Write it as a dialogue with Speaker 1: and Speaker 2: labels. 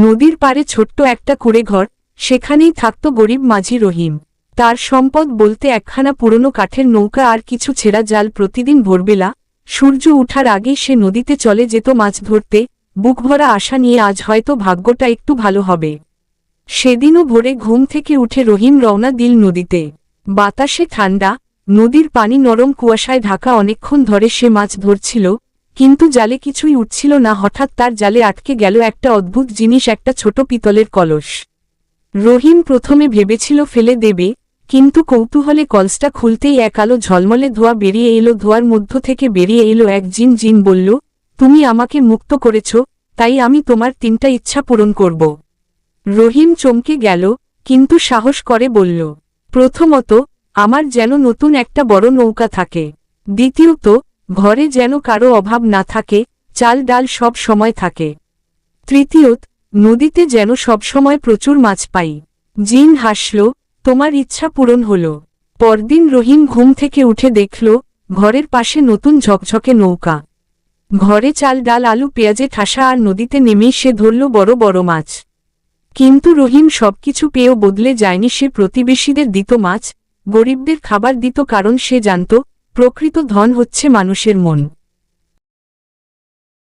Speaker 1: নদীর পারে ছোট্ট একটা কুড়ে ঘর সেখানেই থাকত গরিব মাঝি রহিম। তার সম্পদ বলতে একখানা পুরনো কাঠের নৌকা আর কিছু ছেঁড়া জাল প্রতিদিন ভোরবেলা, সূর্য উঠার আগেই সে নদীতে চলে যেত মাছ ধরতে, বুকভরা আশা নিয়ে আজ হয়তো ভাগ্যটা একটু ভালো হবে। সেদিনও ভোরে ঘুম থেকে উঠে রহিম রওনা দিল নদীতে। বাতাসে ঠান্ডা, নদীর পানি নরম কুয়াশায় ঢাকা অনেকক্ষণ ধরে সে মাছ ধরছিল কিন্তু জালে কিছুই উঠছিল না, হঠাৎ তার জালে আটকে গেল একটা অদ্ভুত জিনিস, একটা ছোট পিতলের কলস। রহিম প্রথমে ভেবেছিল ফেলে দেবে, কিন্তু কৌতূহলে কলসটা খুলতেই এক আলো ঝলমলে ধোয়া বেরিয়ে এলো, ধোয়ার মধ্য থেকে বেরিয়ে এলো এক জিন। জিন বলল, তুমি আমাকে মুক্ত করেছ, তাই আমি তোমার তিনটা ইচ্ছা পূরণ করব। রহিম চমকে গেল, কিন্তু সাহস করে বলল, প্রথমত, আমার যেন নতুন একটা বড় নৌকা থাকে। দ্বিতীয়ত ঘরে যেন কারও অভাব না থাকে, চাল ডাল সব সময় থাকে। তৃতীয়ত, নদীতে যেন সবসময় প্রচুর মাছ পাই। জিন হাসল, তোমার ইচ্ছা পূরণ হল। পরদিন রহিম ঘুম থেকে উঠে দেখল, ঘরের পাশে নতুন ঝকঝকে নৌকা। ঘরে চাল ডাল, আলু, পেঁয়াজে ঠাসা আর নদীতে নেমেই সে ধরল বড় বড় মাছ। কিন্তু রহিম সবকিছু পেয়েও বদলে যায়নি সে প্রতিবেশীদের দিত মাছ, গরিবদের খাবার দিত কারণ সে জানত প্রকৃত ধন হচ্ছে মানুষের মন।